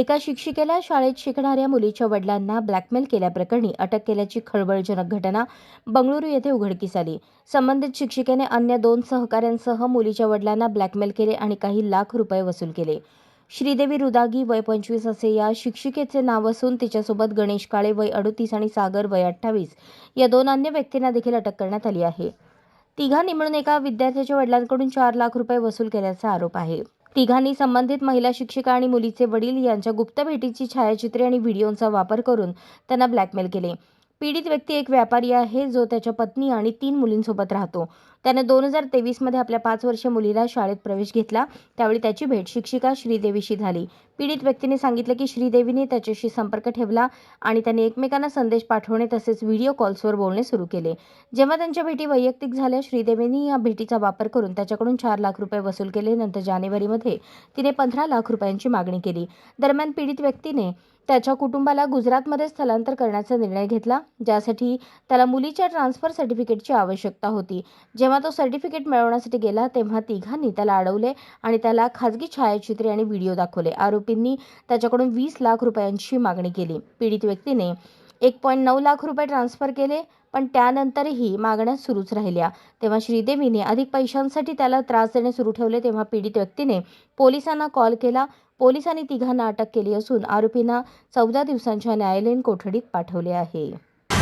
एका शिक्षिकेला शाळेत शिकणाऱ्या मुलीच्या वडिलांना ब्लॅकमेल केल्याप्रकरणी अटक केल्याची खळबळजनक घटना बंगळुरू येथे उघडकीस आली. संबंधित शिक्षिकेने अन्य दोन सहकाऱ्यांसह मुलीच्या वडिलांना ब्लॅकमेल केले आणि काही लाख रुपये वसूल केले. श्रीदेवी रुदागी वय पंचवीस असे या शिक्षिकेचे नाव असून तिच्यासोबत गणेश काळे वय अडतीस आणि सागर वय अठ्ठावीस या दोन अन्य व्यक्तींना देखील अटक करण्यात आली आहे. तिघांनी मिळून एका विद्यार्थ्याच्या वडिलांकडून चार लाख रुपये वसूल केल्याचा आरोप आहे. तिघांनी संबंधित महिला शिक्षिका आणि मुलीचे वडील यांच्या गुप्त भेटीची छायाचित्रे आणि व्हिडिओंचा वापर करून त्यांना ब्लॅकमेल केले. पीडित व्यक्ती एक व्यापारी आहे जो त्याच्या पत्नी आणि तीन मुलींसोबत राहतो. त्याने दोन हजार तेवीसमध्ये आपल्या पाच वर्ष मुलीला शाळेत प्रवेश घेतला. त्यावेळी त्याची भेट शिक्षिका श्रीदेवीशी झाली. पीडित व्यक्तीने सांगितलं की श्रीदेवीने त्याच्याशी संपर्क ठेवला आणि त्यांनी एकमेकांना संदेश पाठवणे तसेच व्हिडिओ कॉल्सवर बोलणे सुरू केले. जेव्हा त्यांच्या भेटी वैयक्तिक झाल्या श्रीदेवीने या भेटीचा वापर करून त्याच्याकडून चार लाख रुपये वसूल केले. नंतर जानेवारीमध्ये तिने पंधरा लाख रुपयांची मागणी केली. दरम्यान पीडित व्यक्तीने त्याच्या कुटुंबाला गुजरातमध्ये स्थलांतर करण्याचा निर्णय घेतला ज्यासाठी त्याला मुलीच्या ट्रान्सफर सर्टिफिकेटची आवश्यकता होती. जेव्हा तो सर्टिफिकेट मिळवण्यासाठी गेला तेव्हा तिघांनी त्याला अडवले आणि त्याला खाजगी छायाचित्रे आणि व्हिडिओ दाखवले. आरोपींनी त्याच्याकडून वीस लाख रुपयांची मागणी केली. पीडित व्यक्तीने एक पॉईंट नऊ लाख रुपये ट्रान्स्फर केले पण त्यानंतरही मागण्या सुरूच राहिल्या. तेव्हा श्रीदेवीने अधिक पैशांसाठी त्याला त्रास देणे सुरू ठेवले. तेव्हा पीडित व्यक्तीने पोलिसांना कॉल केला. पोलिसांनी तिघांना अटक केली असून आरोपींना चौदा दिवसांच्या न्यायालयीन कोठडीत पाठवले आहे.